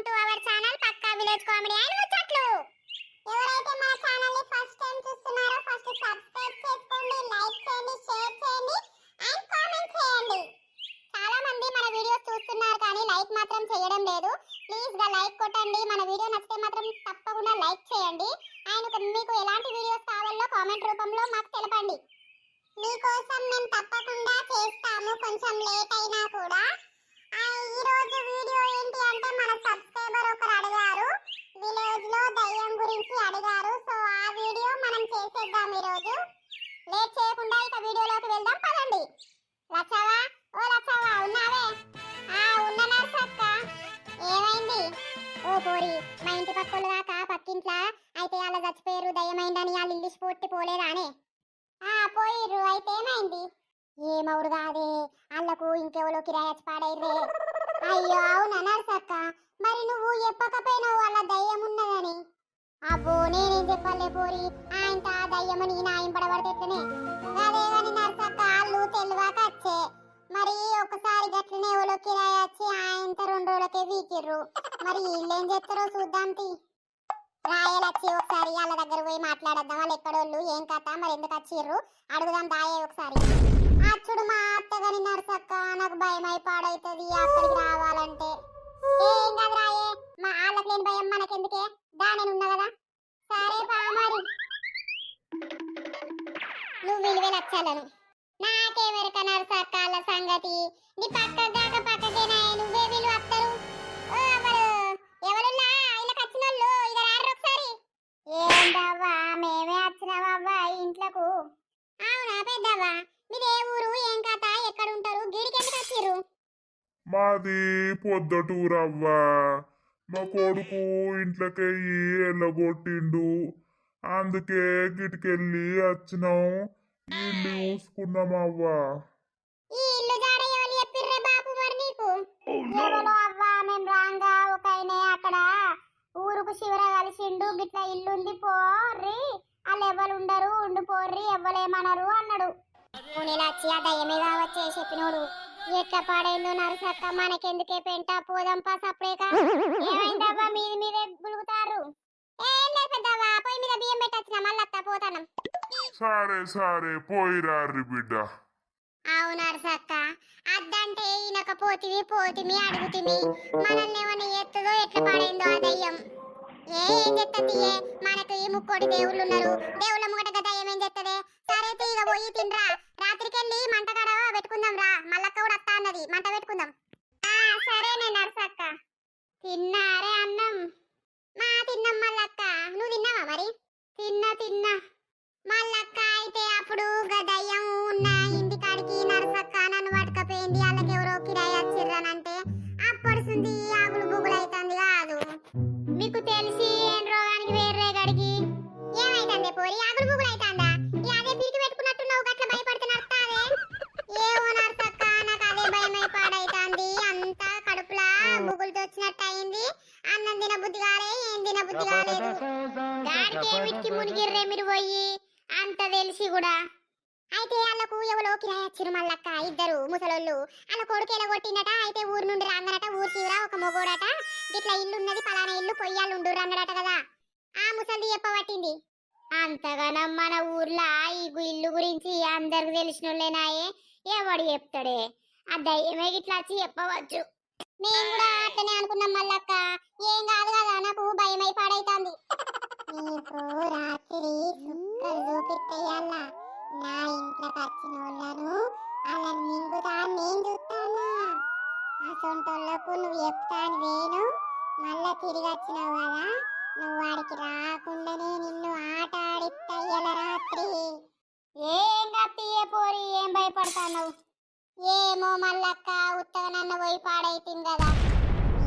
Welcome to our channel Pakka village comedy and ముచ్చట్లు. ఎవరైతే మన ఛానల్ని ఫస్ట్ టైం చూస్తున్నారో ఫస్ట్ సబ్స్క్రైబ్ చేసుకోండి లైక్ చేయండి షేర్ చేయండి అండ్ కామెంట్ చేయండి. చాలా మంది మన వీడియోస్ చూస్తున్నారు కానీ లైక్ మాత్రం చేయడం లేదు. ప్లీజ్గా లైక్ కొట్టండి. మన వీడియో నచ్చితే మాత్రం తప్పకుండా లైక్ చేయండి. అండ్ మీకు ఎలాంటి వీడియోస్ కావాలో కామెంట్ రూపంలో మాకు తెలపండి. మీకోసం మేము తప్పకుండా చేస్తాము. కొంచెం లేట్ అయినా వాళ్ళు పోలేదానే ఆ పోయిర్రు అయితే ఏమైంది ఏమవుడు కాదే అల్లకు ఇంకెవరో కిరాయచ్చి పాడైర్రే. అయ్యో అవునా నర్సక్క? మరి నువ్వు చెప్పకపోయినావు వాళ్ళ దయ్యం ఉన్నదని అబ్బో నేనేం చెప్పలే పోరి ఆయన ఆ దయ్యమని నాయం పడబడితేనే అదే గాని నర్సక్క వాళ్ళు తెలివాక వచ్చే మరి ఒకసారి గట్లనే ఎవరో కిరాయి వచ్చి ఆయనతో రెండు రోజులకే వీకిర్రు. మరి వీళ్ళేం చేస్తారో చూద్దాం తీ రాయలచ్చి ఒకసారి వాళ్ళ దగ్గర పోయి మాట్లాడద్దాం. వాళ్ళు ఎక్కడోళ్ళు ఏం కథ మరి ఎందుకు వచ్చిర్రు? అడుగుదాం దాయే ఒకసారి. అచ్చుడు మా అత్తగాని నర్సక్క నాకు భయం అయిపాడైతుంది అక్కడికి రావాలంటే. ఏం కాదు రాయే మా వాళ్ళకి లేని భయం మనకెందుకే? దాని ఉన్నా కదా? సరే బా మరి. నువ్వు విలువలు వచ్చాలను నాకెవరిక నర్సక్క వాళ్ళ సంగతి? నీ పక్క దాకా పక్కకేనా నువ్వే విలువ వస్తారు ఏందవ్వా మేమే వచ్చినావవ్వా ఇంట్లోకు? అవునా పెద్దవ్వా మీదే ఊరు ఏం కథ ఎక్కడ ఉంటారు గిడికి వచ్చిర్రు? మాది పొద్దటూరవ్వా. మా కొడుకు ఇంట్లోకి ఎల్లగొట్టిండు. అందుకే గిటికెళ్ళి వచ్చినాం. ఇల్లు చూసుకున్నామవ్వా గిట్ల ఇల్లు ఉంది పోర్రి. వాళ్ళు ఎవరు ఉండరు ఉండి పోర్రి ఎవ్వలేమనరు అన్నాడు. పూణేలో వచ్చి ఆ దయ్యమే కావచ్చే చెప్పినోడు. ఎట్లా పాడైందో నరసక్క మనకెందుకే పెంట? పోదాంపా సప్పుడేక ఏమైందవ్వా మీది మీదే గులుగుతారు? ఏం లేదు పెద్దవ్వా పొయ్యి మీద బియ్యం పెట్టొచ్చిన మళ్ళీ పోతాను. సరే సరే పోయిరారి బిడ్డ. అవునారు సక్క అద్దంటే పోతివి పోతిమి అడుగుతిమి. మనల్ని ఏమన్నా ఎత్తుదో ఎట్లా పడైందో ఆ దయ్యం. ఏ ఏం చెత్తది మనకు ఈ ముక్కోటి దేవుళ్ళు ఉన్నారు. దేవుళ్ళ ముంగట గద ఏమేం చేస్తుంది సరే తీ, ఇక పోయి తినరా. రాత్రికెళ్ళి మంట కడ పెట్టుకుందాం రా. మల్లక్క కూడా అత్త అన్నది. మంట పెట్టుకుందాం. ఆ సరేనే నర్సక్క. తిన్నారే అన్నం? మా తిన్నాం మల్లక్క. నువ్వు తిన్నావా మరి? తిన్నా తిన్నా. మల్లక్క అయితే అప్పుడు గదయ్యం ఉన్న ఇంటి కాడికి నర్సక్క నన్ను పట్టుకపోయింది. వాళ్ళకి ఎవరో కిరాయి వచ్చిర్రనంటే అప్పడుసుంది తిన బుద్ధి కాలేదు దానికి ఏమిటికి మునిగిర్రే మీరు పోయి అంత తెలిసి కూడా. అయితే వాళ్ళకు ఎవరో కిరాయి వచ్చిరు ఇద్దరు ముసలోళ్ళు. వాళ్ళ కొడుకు ఎలా కొట్టిండట అయితే ఊరు నుండి రాందనట ఊరు చివర ఒక మొగోడట. ఇట్లా ఇల్లు ఉన్నది పలానా ఇల్లు పొయ్యాలు ఉండు అన్నాడట కదా. ఆ ముసలిది చెప్పబట్టింది అంతగానం మన ఊర్లో ఈ ఇల్లు గురించి అందరికి తెలిసిన వాళ్ళేనాయే ఎవడు చెప్తాడే? ఆ దయ్యమే ఇట్లా వచ్చి చెప్పవచ్చు. నేను కూడా అట్లనే అనుకున్నాం మల్లక్క. ఏం కాదు కదా నాకు భయమై పాడైతుంది. నీకు రాత్రి సుక్కలు చూపిస్తాయల్ల నా ఇంట్లోకి వచ్చిన వాళ్ళను అలా మింగుతా నేను చూస్తానా? అసొంటోళ్ళకు నువ్వు చెప్తాను వేను మళ్ళా తిరిగి వచ్చినావు కదా నువ్వు వాడికి రాకుండానే నిన్ను ఆట ఆడిస్తాయ్యల రాత్రి. ఏం కత్తియే పోరి? ఏం భయపడతావు ఏమో మల్లక్క ఉత్తగా నన్ను పోయి పాడైతుంది కదా.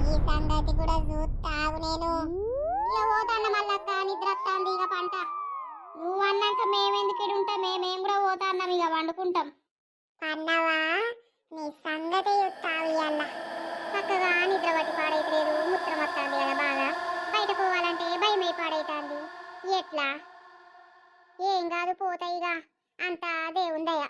ఈ సంగతి కూడా చూస్తావు నేను. పోతాను మల్లక్క నిద్ర వస్తాంది ఇక పంట. నువ్వు అన్నాక మేమెందుకు ఈడ ఉంటాం? మేమేం కూడా పోతాన్నాం ఇక వండుకుంటాం. అన్నవా నీ సంగతి చూస్తావు ఇవాళ చక్కగా నిద్ర పట్టి పాడైతలేదు ముత్రం వస్తుంది కదా బాగా. బయట పోవాలంటే భయమై పాడైతుంది. ఎట్లా? ఏం కాదు పోతాయిగా అంతా దేవుందయ్యా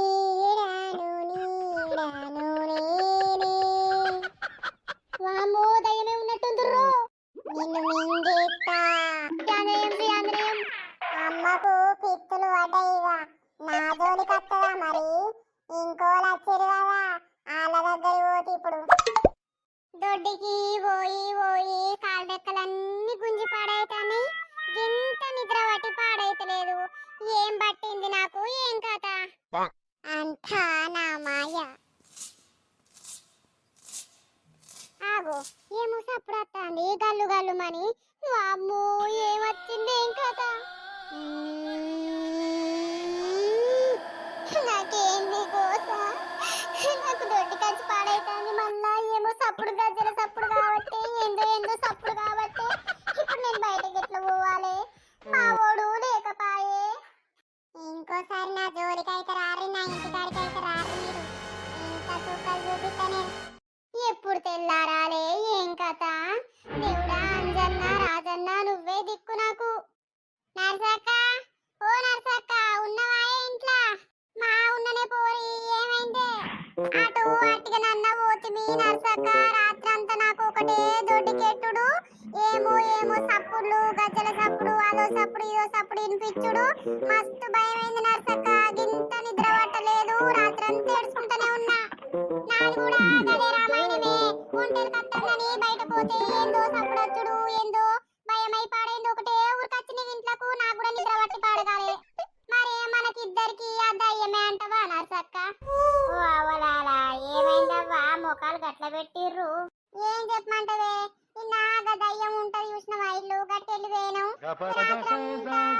దగ్గర ఇప్పుడు. దొడ్డికి పోయి పోయి కాళ్ళెక్కలన్నీ గుంజి పాడైతాని. ఇంత నిద్ర పట్టి పాడైతలేదు. ఏం పట్టింది నాకు? ఏం కథ? అంతా నా మాయ. ఆగో ఏమో సప్పుడు వస్తుంది గల్లు గల్లు మని. వామ్మో ఏమొచ్చింది ఏం కథ? నాకేంది కోసం నాకు దొడ్డి కలిసి పాడైతుంది మళ్ళా ఏమో సప్పుడు గజ్జల సప్పుడు కాబట్టి ఏందో ఏందో సప్పుడు కాబట్టి ఇప్పుడు నేను బయటకి ఎట్లా పోవాలి? మా అటు అట్టుగా నన్న పోతివి నర్సక్క రాత్రంతా నాకు ఒకటే దొడ్డికెట్టుడు ఏమో ఏమో సప్పుడులు గజ్జల సప్పుడు అదో సప్పుడు ఇదో సప్పుడు వినిపించుడు. మస్తు భయమైంది నర్సక్క గింత నిద్ర పట్టలేదు రాత్రంతా ఏడుచుకుంటూనే ఉన్నా. నాది కూడా గదే రామాయణమే. ఒంటరి కత్తందని బయట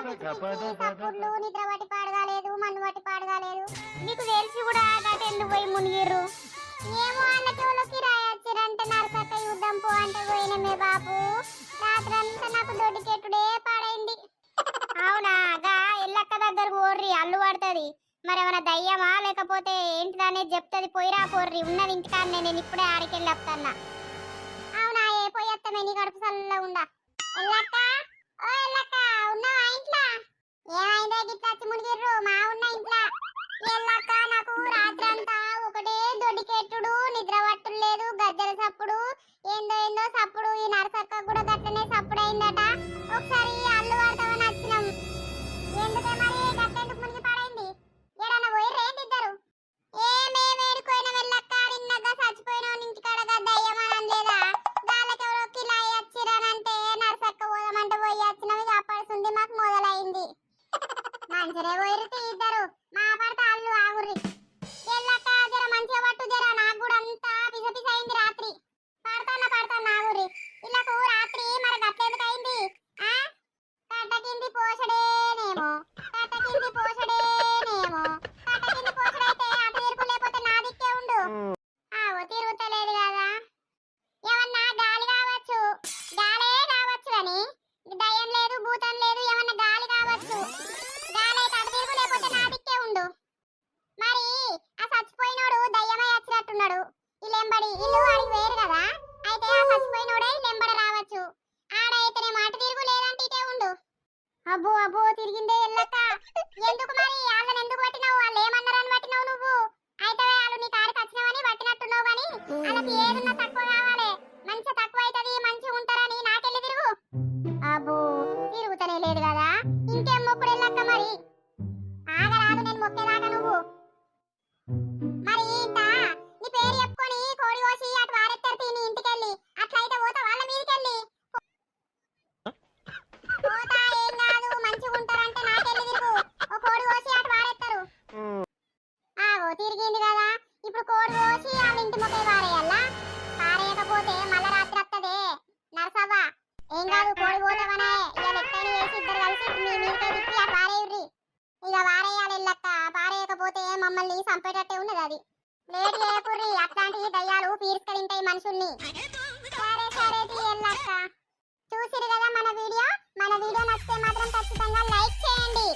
సప్పుళ్ళు నిద్ర పట్టి పాడగాలేదు మన్ను పట్టి పాడగాలేదు. నీకు తెలిసి కూడా గట్టెళ్ళు పోయి మునిగిర్రు? ఏమో అన్నకి వాళ్ళు కిరాయి వచ్చిరంటే నరసక్క యుద్ధం పో అంటే పోయినమే బాబు. రాత్రంతా నాకు దొడ్డికెట్టుడే పాడైంది. అవునా? గా ఎల్లక్క దగ్గర పోర్రి అల్లు పడుతుంది. మరేమైనా దయ్యమా? లేకపోతే ఏంటిదనేది చెప్తుంది. పోయిరా పోర్రి ఉన్నది ఇంటికాడనే నేను ఇప్పుడే ఆడికెళ్ళి వస్తాన్నా అవునా? ఏ పోయేత్తమే నీ కడుపు సల్లలో ఉందా ఎల్లక్క? ఓ ఎల్లక్క! ఇంట్లో? ఏమైందో గిట్ల వచ్చి మునిగిర్రు? మా ఉన్న ఇంట్లో. ఎల్లక్క నాకు రాత్రంతా ఒకటే దొడ్డికెట్టుడు నిద్ర పట్టులేదు గజ్జల సప్పుడు ఏందో ఏందో సప్పుడు ఈ నరసక్క కూడా మంచిగా పోయిరు ఇద్దరు ఉన్నాడు. ఈ లెంబడి ఇల్లు వాడికి వేరు కదా. అయితే ఆ చచ్చిపోయినోడే లెంబడ రావచ్చు. ఆడైతేనే మాట తిరుగు లేదంటే ఇటే ఉండు. అబ్బో అబ్బో తిరిగిందే ఎల్లక్క. ఎందుకు మరి? వాళ్ళని ఎందుకు పట్టినావు? వాళ్ళు ఏమన్నారని పట్టినావు నువ్వు? అయితే వాళ్ళు నీ కాడికి వచ్చినావని పట్టినట్టున్నావు కానీ వాళ్ళకి ఏదున్నా తక్కువ కావాలి. మంచి తక్కువ అవుతుంది మంచిగా ఉంటారని నాకెళ్ళి తిరుగు. మమ్మల్ని చంపేటట్టే ఉన్నది అది. లేట్ చేయకుర్రి అట్లాంటి దయ్యాలు పీర్చుకలింటాయి మనుషుల్ని. సరే సరే తీ ఎల్లక్క చూసిరు కదా మన వీడియో? మన వీడియో నచ్చితే మాత్రం ఖచ్చితంగా లైక్ చేయండి.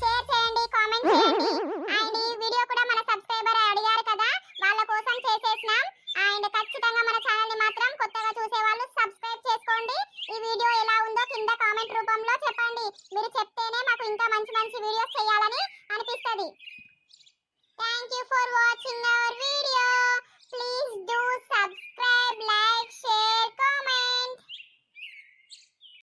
షేర్ చేయండి కామెంట్ చేయండి. అండ్ ఈ వీడియో కూడా మన సబ్స్క్రైబర్ అడిగారు కదా వాళ్ళ కోసం చేసేసినాం. అండ్ ఖచ్చితంగా మన ఛానల్